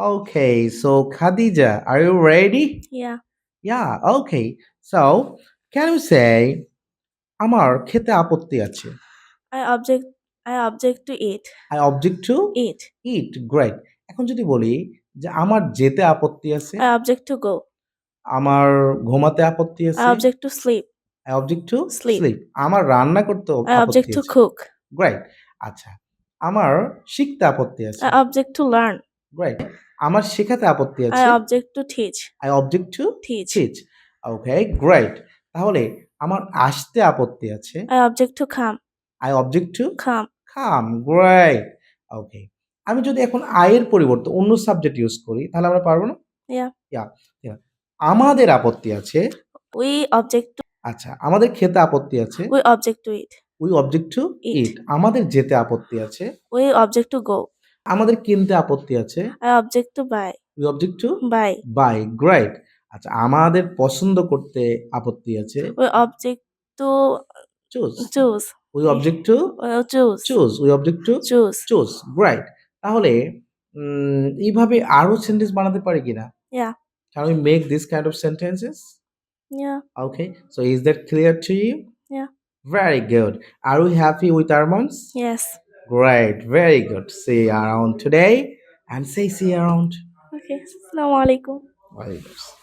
Okay, so Khadija, are you ready? Yeah. Yeah, okay. So, can you say আমার খেতে আপত্তি আছে I object. I object to eat. I object to Eat. eat. Great. এখন যদি বলি যে আমার যেতে আপত্তি আছে I object to go. আমার ঘুমাতে আপত্তি আছে I object to sleep. I object to Sleep. sleep. আমার রান্না করতে I object to cook. Great আচ্ছা আমার শিখতে আপত্তি আছে I object to learn. Great আমার শেখাতে আপত্তি আছে I object to teach. I object to Teach. Teach okay great তাহলে আমার আসতে আপত্তি আছে I object to come. I object to Come. Come great okay আমি যদি এখন আয়ের পরিবর্তে অন্য সাবজেক্ট ইউজ করি তাহলে আমরা পারব না Yeah. ইয়া আমাদের আপত্তি আছে We object to. আচ্ছা আমাদের খেতে আপত্তি আছে We object to eat. We object to Eat. Eat আমাদের যেতে আপত্তি আছে We object to go. আমাদের কিনতে আপত্তি আছে? I object to buy we object to buy buy great আচ্ছা আমাদের পছন্দ করতে আপত্তি আছে? We object to choose choose we object to choose choose we object to choose choose great তাহলে এইভাবে আরও সেন্টেন্স বানাতে পারি কিনা? Yeah make this kind of sentences okay so is that clear to you yeah very good are we happy with our months Great. Very good. See you around today and say see you around. Okay. Assalamu alaikum. Very good.